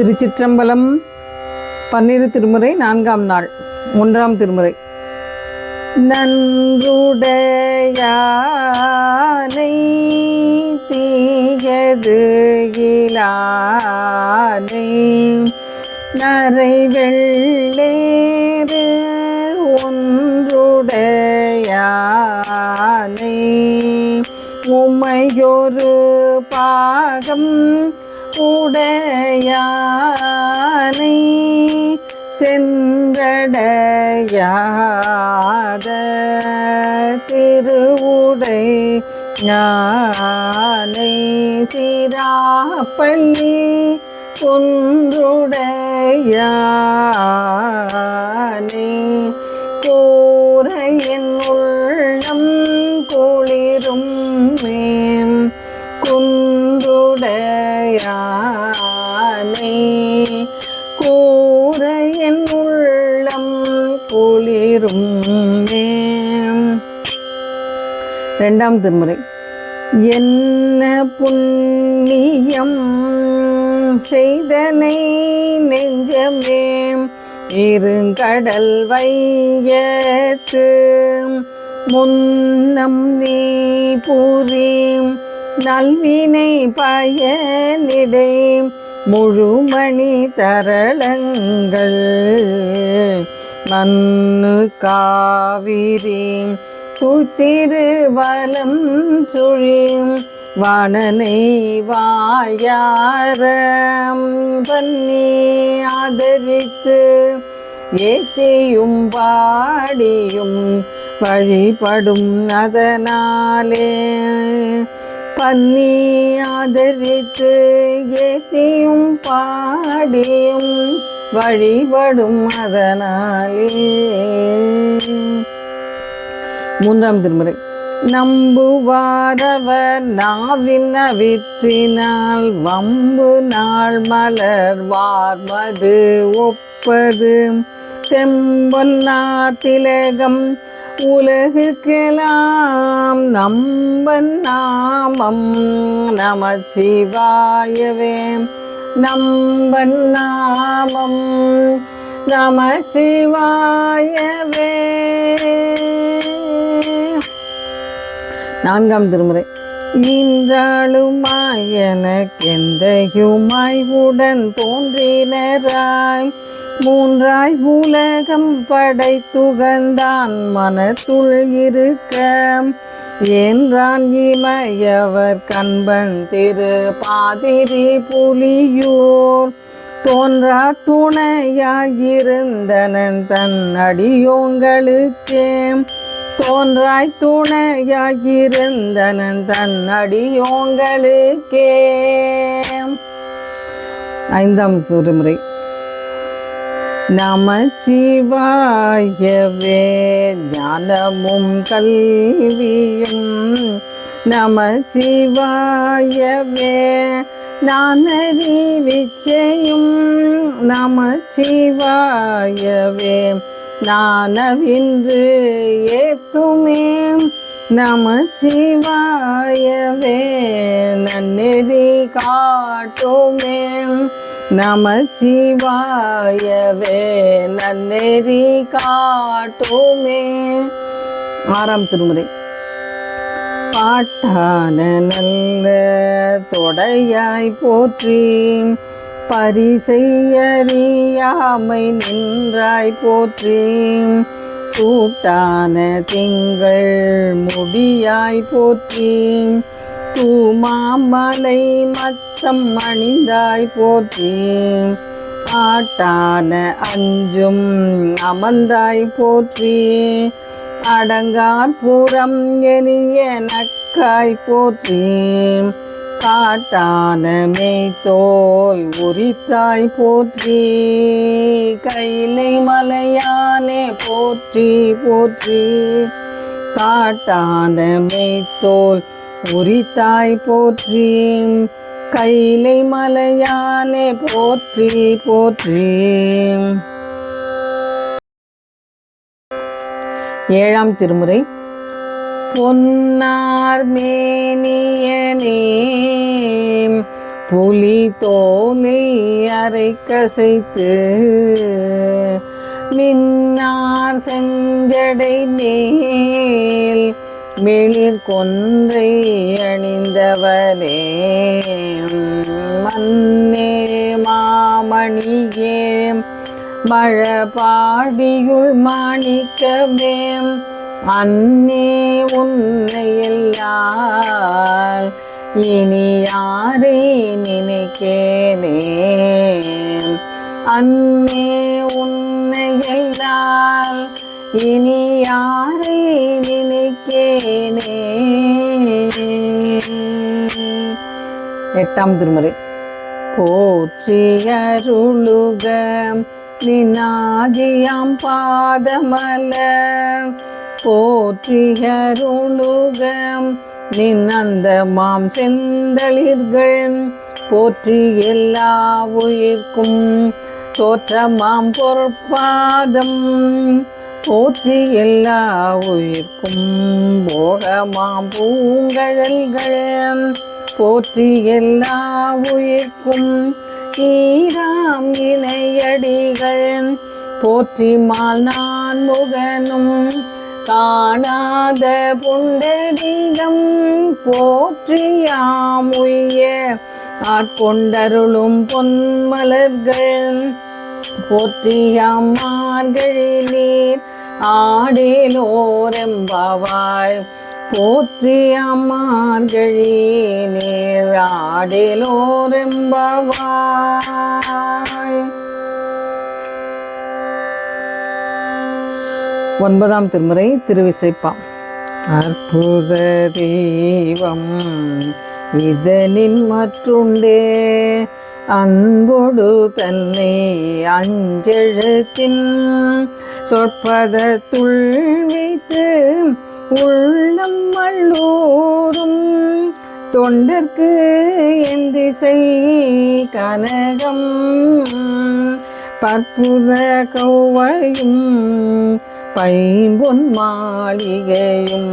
திருச்சிற்றம்பலம் பன்னிரு திருமுறை நான்காம் நாள் ஒன்றாம் திருமுறை. நன்றுடையானை தீயது இலானை நரை வெள்ளேறு திருவுடை ஞானை சிராப்பள்ளி குன்றுடையானே கூரையின் உள்ளம் குளிரும் மேம் குன்றுடையானே கூரையின் உள்ளம் குளிரும் ரெண்டாம் திருமுறை என்ன புண்ணியம் செய்தனை நெஞ்சமே இருங்கடல் வையத்து முன்னம் நீ புரியும் நல்வினை பயனிடை முழுமணி தரளங்கள் மண்ணு காவிரி சுத்திருவலம் சுழியும் வாணனை வாயாரம் பண்ணி ஆதரித்து ஏத்தியும் பாடியும் வழிபடும் அதனாலே பன்னி ஆதரித்து ஏத்தியும் பாடியும் வழிபடும் அதனாலே மூன்றாம் திருமுறை. நம்புவாரவர் நாவின் விற்றினால் வம்பு நாள் மலர் வார்மது ஒப்பது செம்பொன்னா திலகம் உலகுக்கெல்லாம் நம்பன் நாமம் நமச்சிவாயவே. நம்பன் நாமம் நமச்சிவாயவே. நான்காம் திருமுறை. இன்றாளுமாய் எனக்கெந்தையுமாய் உடன் தோன்றினராய். மூன்றாய் உலகம் படைத்துகந்தான் மனத்துள் இருக்க. என்றான் இமையவர் கண்பன் திரு பாதிரி புலியூர். தோன்றா துணையாயிருந்தனன் தன் அடியோங்களுக்கே தோன்றாய் துணையாயிருந்தனன் தன்னடியோங்களுக்கே ஐந்தாம் திருமுறை. நமச்சிவாயவே ஞானமும் கல்வியும் நமச்சிவாயவே நானறிவிச்சையும் நமச்சிவாயவே. நானவின்று ஏத்துமே நமச்சிவாயவே. நன்னெறி காட்டுமே நமச்சிவாயவே. நன்னெறி காட்டுமே. ஆறாம் திருமுறை. பாட்டான நல்ல தொடையாய் போற்றி பரிசெய்யறியாமை நின்றாய் போற்றி. சூட்டான திங்கள் முடியாய் போற்றி. தூமாமலை மச்சம் அணிந்தாய் போற்றி. ஆட்டான அஞ்சும் அமர்ந்தாய் போற்றி. அடங்காற்புறம் எனிய நக்காய் போற்றி. காட்டான மேய்த்தோல் உரித்தாய் போற்றி கைலை மலையானே போற்றி போற்றி. காட்டான மேய்த்தோல் உரித்தாய் போற்றி கைலை மலையானே போற்றி போற்றி. ஏழாம் திருமுறை. பொன்னார் மேனியனே புலி தோலை அரை கசைத்து மின்னார் செஞ்சடை மேல் வெளிர் கொன்றை அணிந்தவனே மன்னே மாமணியே மழபாடியுள் மாணிக்கமே அன்னே உன்னை எல்லால் இனி யாரை நினைக்கேனே அன்னே உன்னை எல்லால் இனி யாரை நினைக்கேனே எட்டாம் திருமுறை. போற்றியருளுக நினாதியாம் பாதமல போற்றியருளுக நின்னந்த மாம் செந்தளிர்கள். போற்றி எல்லா உயிர்க்கும் தோற்றமாம் பொற்பாதம். போற்றி எல்லா உயிர்க்கும் போகமாம் பூங்கழல்கள். போற்றி எல்லா உயிர்க்கும் ஈராம் இணையடிகள். போற்றி மால் நான் முகனும் காணாத புண்டரீகம் போற்றியாம் ஆட்கொண்டருளும் பொன்மலர்கள் போற்றியாம் மார்கழி நீர் ஆடேலோரெம்பாவாய் போற்றியாம் நீர் ஆடேலோரெம்பாவாய் ஒன்பதாம் திருமுறை திருவிசைப்பா. அற்புத தெய்வம் இதனின் மற்றுண்டே அன்போடு தன்னை அஞ்செழுத்தின் சொற்பதத்துள் வைத்து உள்ளம் வள்ளூரும் தொண்டர்க்கு என் திசை கனகம் பற்புத கௌவையும் பைம்பொன் மாளிகையும்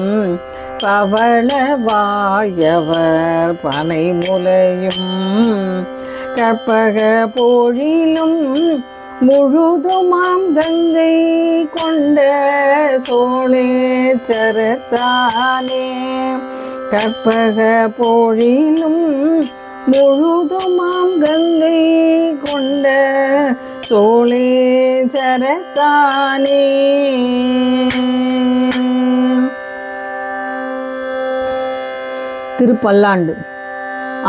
பவள வாயவர் பனைமுலையும் கற்பக போழிலும் முழுதுமாம் கங்கை கொண்ட சோழேச்சரத்தானே கற்பக போழிலும் முழுதுமாம் கங்கை கொண்ட சோழே சோழேச்சரத்தானே திருப்பல்லாண்டு.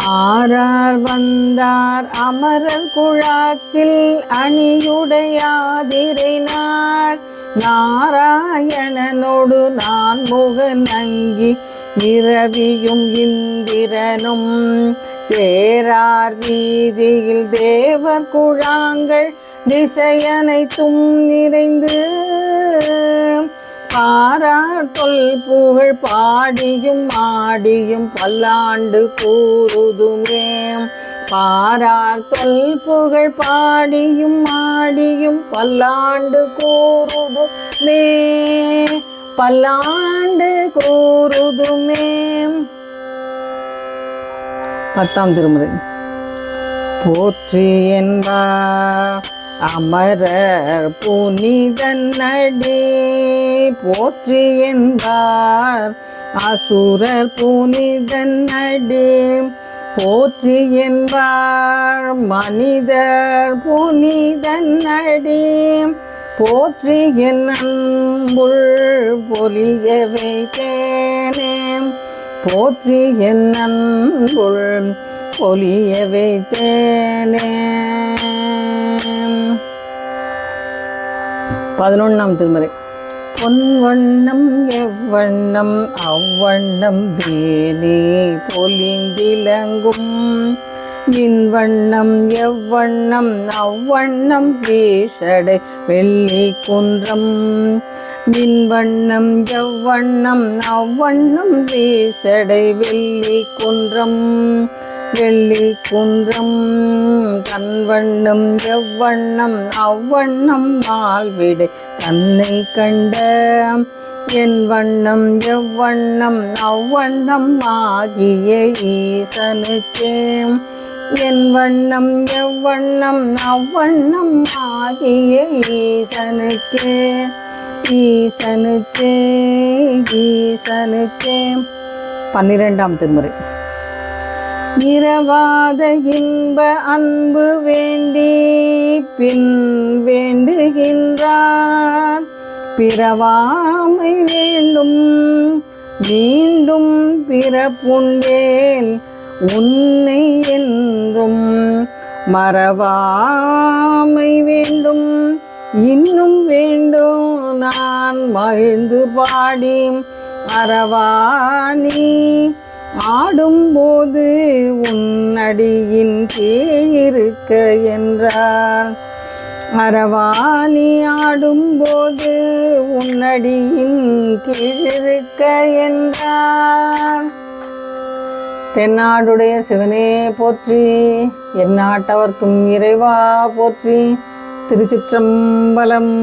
ஆரார் வந்தார் அமரர் குழாத்தில் அணியுடையாதிரை நாள் நாராயணனோடு நான் முகநங்கி அங்கி இரவியும் இந்திரனும். தேரார் வீதியில் தேவர் குழாங்கள் திசையனைத்தும் நிறைந்து பாராட்டொல் புகழ் பாடியும் ஆடியும் பல்லாண்டு கூறுதுமே. பாராட்டொல் புகழ் பாடியும் ஆடியும் பல்லாண்டு கூறுதுமே. பல்லாண்டு கூறுதுமே. பத்தாம் திருமுறை. போற்றி என்பார் அமரர் புனிதன்னடி போற்றி என்பார் அசுரர் புனிதன்னடி போற்றி என்பார். மனிதர் புனிதன்னடி போற்றி என் அன்புள் பொலிய வைத்தேனே போற்றி என் அன்புள் பொலிய வைத்தேனே பதினொன்றாம் திருமறை. பொன் வண்ணம் எவ்வண்ணம் அவ்வண்ணம் வேணே பொலிந்திலங்கும். மின் வண்ணம் எவ்வண்ணம் அவ்வண்ணம் வீஷடை வெள்ளி குன்றம். மின் வண்ணம் எவ்வண்ணம் அவ்வண்ணம் வீசடை வெள்ளி குன்றம். வெள்ளி குன்றம் கண்வண்ணம் எவ்வண்ணம் அவ்வண்ணம் மால்விடு தன்னை கண்ட என் வண்ணம் எவ்வண்ணம் அவ்வண்ணம் ஆகிய ஈசனுக்கே. என் வண்ணம் எவ்வண்ணம் அவ்வண்ணம் ஆகிய ஈசனுக்கே. ஈசனுக்கே ஈசனுக்கே. பன்னிரெண்டாம் திருமுறை. இரவாத இன்ப அன்பு வேண்டி பின் வேண்டுகின்றார். பிறவாமை வேண்டும் மீண்டும் பிறப்புண்டேல் உன்னை என்றும் மறவாமை வேண்டும். இன்னும் வேண்டும் நான் மகிழ்ந்து பாடி அறவானி ஆடும்போது உன்னடியின் கீழ் இருக்க என்றார் அறவாணி ஆடும்போது உன்னடியின் கீழ் இருக்க என்றார் தென்னாடுடைய சிவனே போற்றி எந்நாட்டவர்க்கும் இறைவா போற்றி திருச்சிற்றம்பலம்.